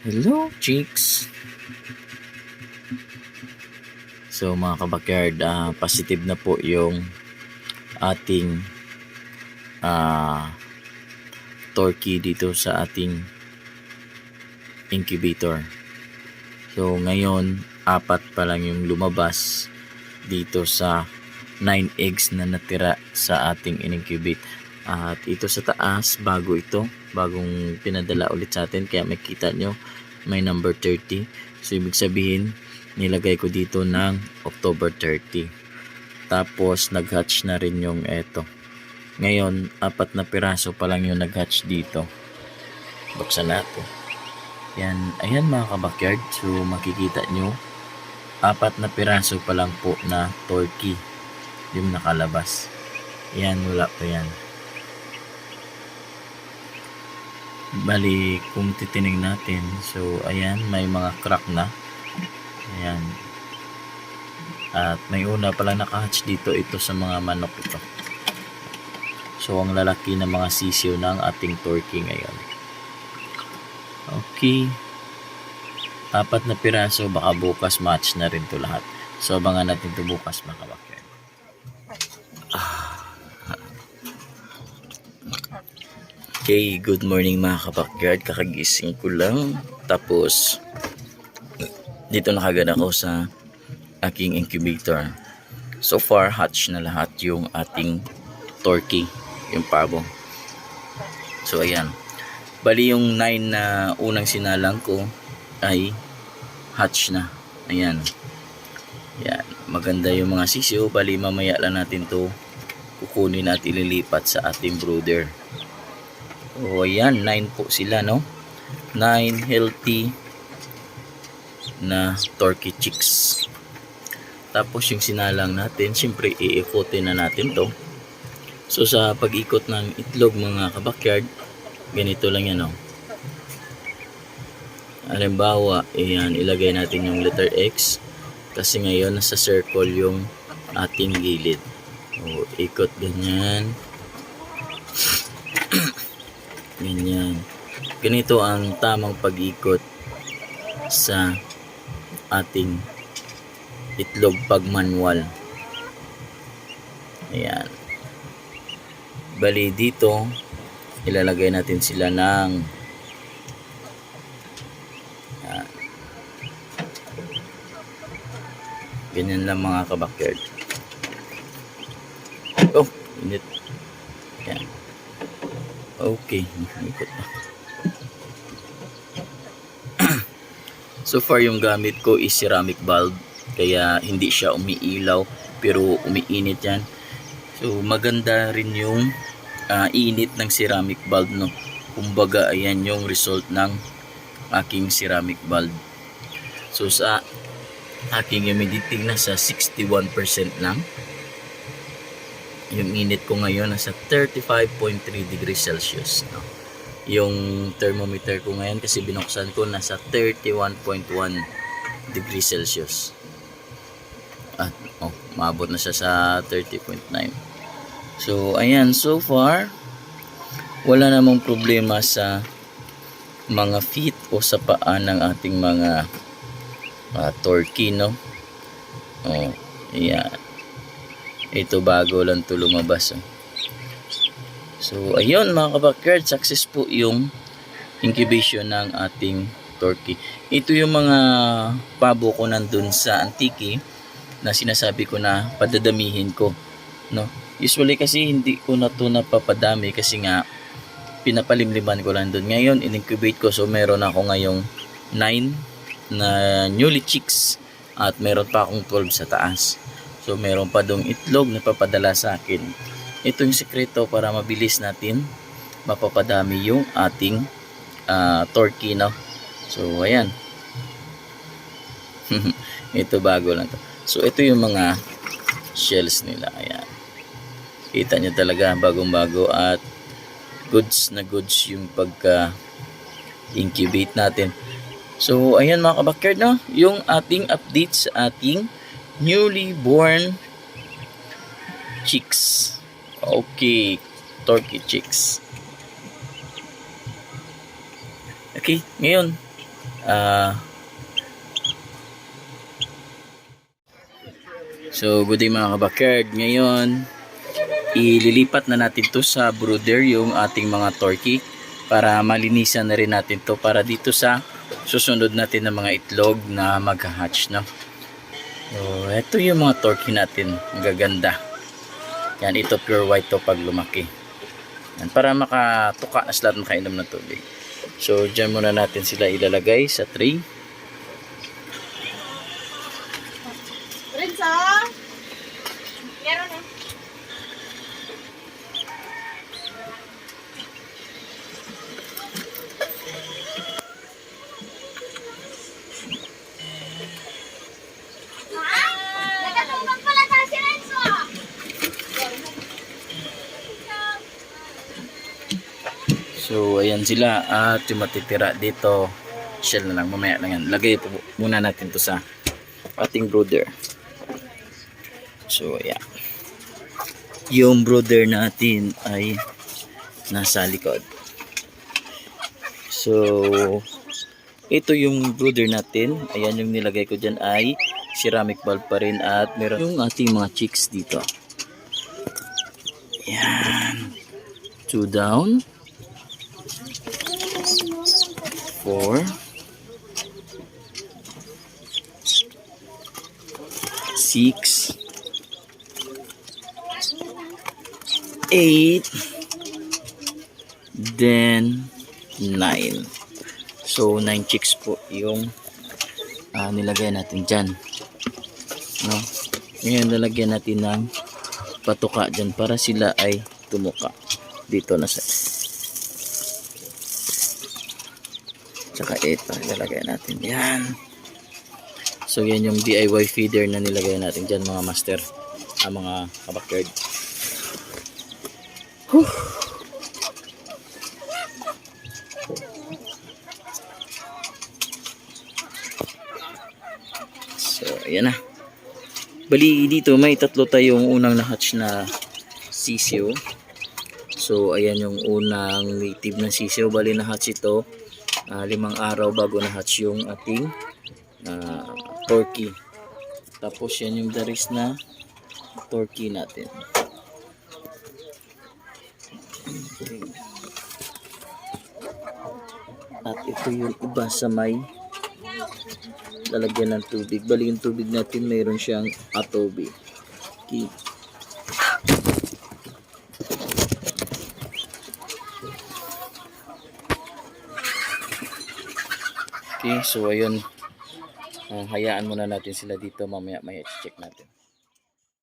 Hello, chicks! So mga kabakyard, ah, positive na po yung ating ah, turkey dito sa ating incubator. So ngayon, apat pa lang yung lumabas dito sa 9 eggs na natira sa ating in-incubate. At ito sa taas, bago ito, bagong pinadala ulit sa atin. Kaya makita nyo, may number 30. So ibig sabihin, nilagay ko dito ng October 30. Tapos nag-hatch na rin yung eto. Ngayon, apat na piraso pa lang yung nag-hatch dito. Buksan natin. Yan, ayan mga kabakyard. So makikita nyo, apat na piraso pa lang po na turkey yung nakalabas. Yan, wala pa yan. Bali, kung titinig natin, so ayan, may mga crack na. Ayan. At may una pala nakahatch dito ito sa mga manok ito. So, ang lalaki ng mga sisiyo ng ating turkey ngayon. Okay. Apat na piraso, baka bukas match na rin to lahat. So, abangan natin to bukas mga kabakyan. Okay, good morning mga kabakyard. Kakagising ko lang. Tapos, dito nakagad ako sa aking incubator. So far, hatch na lahat yung ating turkey, yung pabo. So, ayan. Bali yung 9 na unang sinalang ko ay hatch na. Ayan. Ayan. Maganda yung mga sisiyo. Bali, mamaya lang natin to kukunin at ililipat sa ating brooder. O ayan, 9 po sila no. 9 healthy na turkey chicks. Tapos yung sinalang natin, siyempre iikotin na natin to. So sa pag-ikot ng itlog mga kabakyard, ganito lang yan oh. Halimbawa, ayan, ilagay natin yung letter X kasi ngayon nasa circle yung ating gilid. O, ikot ganyan. Ganyan. Ganito ang tamang pag-ikot sa ating itlog pag manual. Ayan. Bali dito, ilalagay natin sila ng Ayan. Ganyan lang mga kabakyard. Oh, init. Ayan. Okay, ikot na. so far yung gamit ko is ceramic bulb kaya hindi siya umiilaw pero umiinit yan. So maganda rin yung ah, init ng ceramic bulb no. Kumbaga ayan yung result ng aking ceramic bulb. So sa aking humidity nasa 61% lang yung init ko ngayon nasa 35.3 degrees Celsius no? yung thermometer ko ngayon kasi binuksan ko nasa 31.1 degrees Celsius. At oh, maabot na siya sa 30.9 so ayan so far wala namang problema sa mga feet o sa paa ng ating mga uh, turkey no? Oh, ayan ito bago lang to lumabas. Oh. So, ayun mga kabakyard, success po yung incubation ng ating turkey. Ito yung mga pabo ko nandun sa Antiki na sinasabi ko na padadamihin ko. No? Usually kasi hindi ko na to napapadami kasi nga pinapalimliman ko lang doon. Ngayon, in-incubate ko so meron ako ngayong 9 na newly chicks at meron pa akong 12 sa taas. So meron pa dong itlog na papadala sa akin. Ito yung sekreto para mabilis natin mapapadami yung ating uh, turkey no. So ayan. ito bago lang to. So ito yung mga shells nila. Ayan. Kita nyo talaga bagong-bago at goods na goods yung pagka incubate natin. So ayan mga kabakyard no, yung ating update sa ating newly born chicks. Okay, turkey chicks. Okay, ngayon, Ah, so, good day mga kabakard. Ngayon, ililipat na natin to sa brooder yung ating mga turkey para malinisan na rin natin to para dito sa susunod natin ng mga itlog na mag-hatch no. So, ito yung mga turkey natin. Ang gaganda. Yan, ito pure white to pag lumaki. Yan, para makatuka na sila at makainom ng tubig. So, dyan muna natin sila ilalagay sa tray. Renzo? Meron na. So, ayan sila. At yung matitira dito, shell na lang. Mamaya lang yan. Lagay po muna natin to sa ating brooder. So, ayan. Yung brooder natin ay nasa likod. So, ito yung brooder natin. Ayan yung nilagay ko dyan ay ceramic bulb pa rin at meron yung ating mga chicks dito. Ayan. Two down. Four, six, eight, then nine. So, nine chicks po yung ah, nilagay natin dyan. No? Ngayon, lalagyan natin ng patuka dyan para sila ay tumuka dito na sa Tsaka ito, ilalagay natin yan. So yan yung DIY feeder na nilagay natin dyan mga master. Ah, mga kabakyard. So, ayan na. Bali dito may tatlo tayong unang na-hatch na sisiyo. So, ayan yung unang native na sisiyo. Bali na-hatch ito ah, limang araw bago na-hatch yung ating ah, turkey. Tapos yan yung daris na turkey natin. At ito yung iba sa may lalagyan ng tubig. Bali yung tubig natin mayroon siyang atobe. Okay. So ayun. Ah, hayaan muna natin sila dito mamaya may check natin.